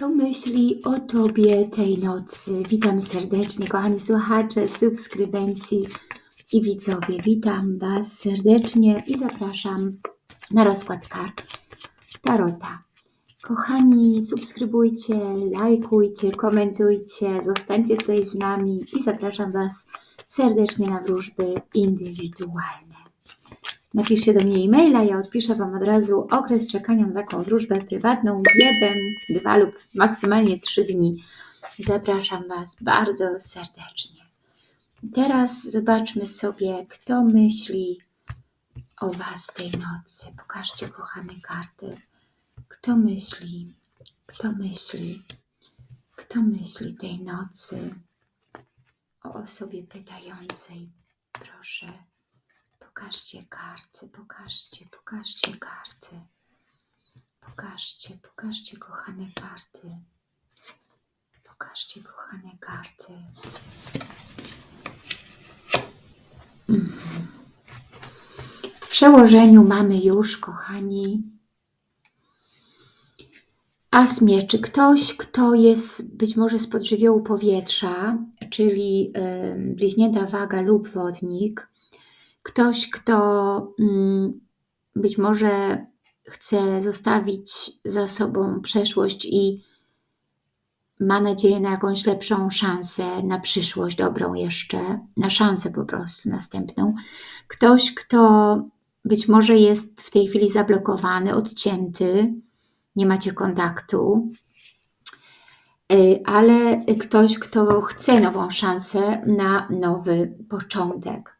Kto myśli o Tobie tej nocy? Witam serdecznie, kochani słuchacze, subskrybenci i widzowie. Witam Was serdecznie i zapraszam na rozkład kart Tarota. Kochani, subskrybujcie, lajkujcie, komentujcie, zostańcie tutaj z nami i zapraszam Was serdecznie na wróżby indywidualne. Napiszcie do mnie e-maila, ja odpiszę Wam od razu okres czekania na taką wróżbę prywatną, jeden, dwa lub maksymalnie trzy dni. Zapraszam Was bardzo serdecznie. Teraz zobaczmy sobie, kto myśli o Was tej nocy. Pokażcie, kochane karty. Kto myśli? Kto myśli? Kto myśli tej nocy o osobie pytającej? Proszę. Pokażcie karty, pokażcie, pokażcie karty. Pokażcie, pokażcie kochane karty. Pokażcie kochane karty. W przełożeniu mamy już, kochani, As mieczy. Ktoś, kto jest być może spod żywiołu powietrza, czyli y, bliźnięta waga lub wodnik, Ktoś, kto mm, być może chce zostawić za sobą przeszłość i ma nadzieję na jakąś lepszą szansę, na przyszłość dobrą jeszcze, na szansę po prostu następną. Ktoś, kto być może jest w tej chwili zablokowany, odcięty, nie macie kontaktu, y, ale ktoś, kto chce nową szansę na nowy początek.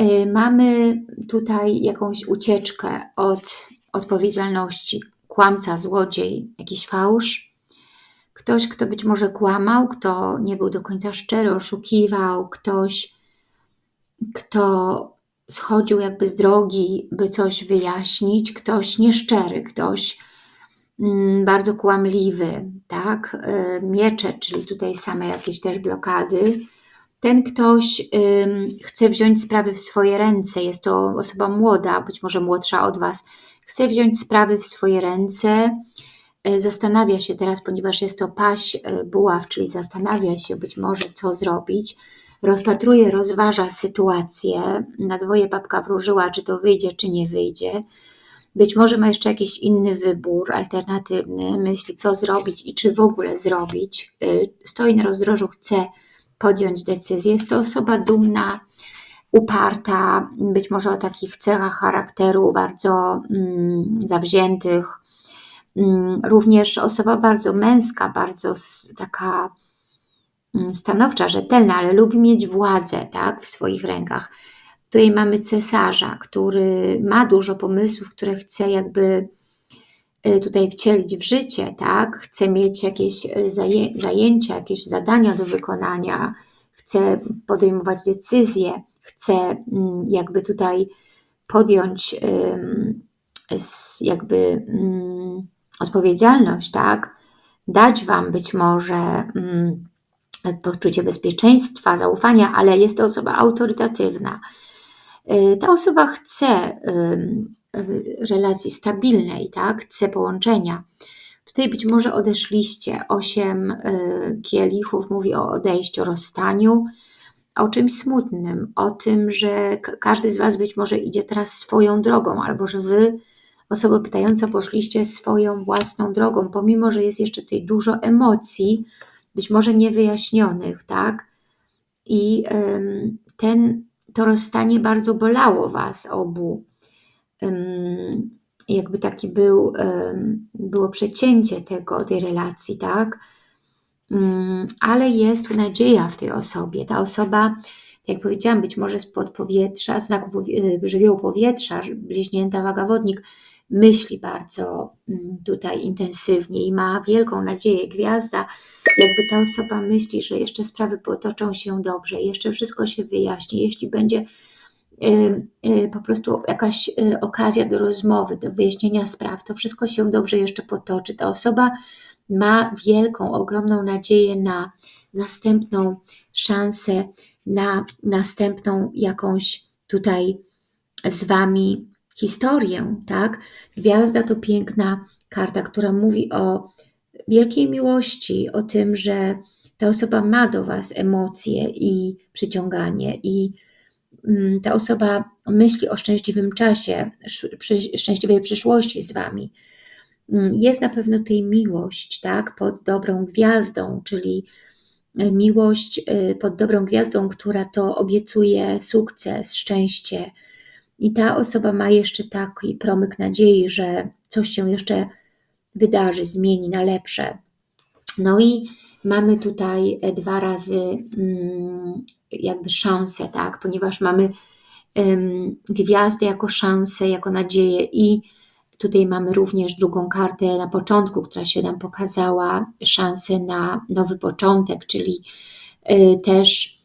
Y, mamy tutaj jakąś ucieczkę od odpowiedzialności. Kłamca, złodziej, jakiś fałsz. Ktoś, kto być może kłamał, kto nie był do końca szczery, oszukiwał, ktoś, kto schodził jakby z drogi, by coś wyjaśnić, ktoś nieszczery, ktoś mm, bardzo kłamliwy, tak? Y, miecze, czyli tutaj same jakieś też blokady, ten ktoś chce wziąć sprawy w swoje ręce, jest to osoba młoda, być może młodsza od Was, chce wziąć sprawy w swoje ręce, y, zastanawia się teraz, ponieważ jest to paść y, buław, czyli zastanawia się być może co zrobić, rozpatruje, rozważa sytuację, na dwoje babka wróżyła, czy to wyjdzie, czy nie wyjdzie, być może ma jeszcze jakiś inny wybór alternatywny, myśli co zrobić i czy w ogóle zrobić, y, stoi na rozdrożu, chce podjąć decyzję. Jest to osoba dumna, uparta, być może o takich cechach charakteru bardzo mm, zawziętych. Mm, również osoba bardzo męska, bardzo taka mm, stanowcza, rzetelna, ale lubi mieć władzę tak, w swoich rękach. Tutaj mamy cesarza, który ma dużo pomysłów, które chce jakby tutaj wcielić w życie, tak? Chce mieć jakieś y, zajęcia, jakieś zadania do wykonania, chce podejmować decyzje, chce mm, jakby tutaj podjąć jakby mm, odpowiedzialność, tak? Dać Wam być może mm, poczucie bezpieczeństwa, zaufania, ale jest to osoba autorytatywna. Y, ta osoba chce relacji stabilnej, tak? chce połączenia. Tutaj być może odeszliście. Osiem y, kielichów mówi o odejściu, rozstaniu, o czymś smutnym, o tym, że każdy z Was być może idzie teraz swoją drogą, albo że Wy, osoba pytająca, poszliście swoją własną drogą, pomimo, że jest jeszcze tutaj dużo emocji, być może niewyjaśnionych, tak? I ten, to rozstanie bardzo bolało Was obu jakby taki był, było przecięcie tego, tej relacji, tak? Mm, ale jest tu nadzieja w tej osobie. Ta osoba, jak powiedziałam, być może spod powietrza, znaku y, żywiołu powietrza, bliźnięta waga wodnik, myśli bardzo mm, tutaj intensywnie i ma wielką nadzieję. Gwiazda, jakby ta osoba myśli, że jeszcze sprawy potoczą się dobrze, jeszcze wszystko się wyjaśni, jeśli będzie po prostu jakaś y, okazja do rozmowy, do wyjaśnienia spraw, to wszystko się dobrze jeszcze potoczy. Ta osoba ma wielką, ogromną nadzieję na następną szansę, na następną jakąś tutaj z Wami historię, tak? Gwiazda to piękna karta, która mówi o wielkiej miłości, o tym, że ta osoba ma do Was emocje i przyciąganie, i ta osoba myśli o szczęśliwym czasie, szczęśliwej przyszłości z Wami. Mm, jest na pewno tej miłość, tak, pod dobrą gwiazdą, czyli e, miłość e, pod dobrą gwiazdą, która to obiecuje sukces, szczęście. I ta osoba ma jeszcze taki promyk nadziei, że coś się jeszcze wydarzy, zmieni na lepsze. No i mamy tutaj e, dwa razy mm, jakby szansę, tak, ponieważ mamy gwiazdę jako szansę, jako nadzieję i tutaj mamy również drugą kartę na początku, która się nam pokazała, szansę na nowy początek, czyli e, też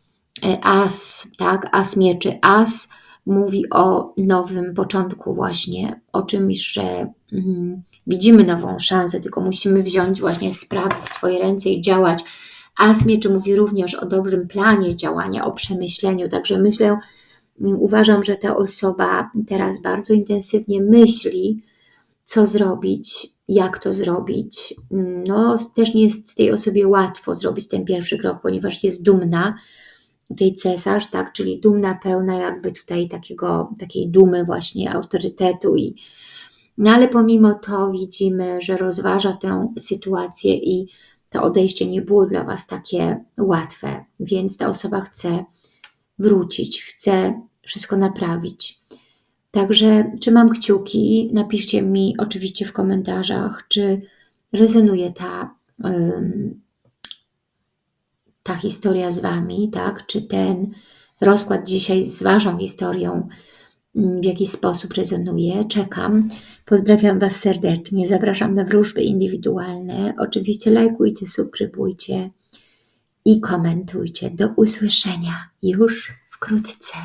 e, as, tak, as mieczy, as mówi o nowym początku właśnie, o czymś, że mm, widzimy nową szansę, tylko musimy wziąć właśnie sprawy w swoje ręce i działać. As mieczy mówi również o dobrym planie działania, o przemyśleniu, także myślę, mm, uważam, że ta osoba teraz bardzo intensywnie myśli, co zrobić, jak to zrobić. No, też nie jest tej osobie łatwo zrobić ten pierwszy krok, ponieważ jest dumna, tutaj cesarz, tak, czyli dumna, pełna jakby tutaj takiego, takiej dumy właśnie, autorytetu i no ale pomimo to widzimy, że rozważa tę sytuację i to odejście nie było dla Was takie łatwe, więc ta osoba chce wrócić, chce wszystko naprawić. Także trzymam kciuki, napiszcie mi oczywiście w komentarzach, czy rezonuje ta, ta historia z Wami, tak? Czy ten rozkład dzisiaj z Waszą historią w jakiś sposób rezonuje. Czekam. Pozdrawiam Was serdecznie. Zapraszam na wróżby indywidualne. Oczywiście lajkujcie, subskrybujcie i komentujcie. Do usłyszenia już wkrótce.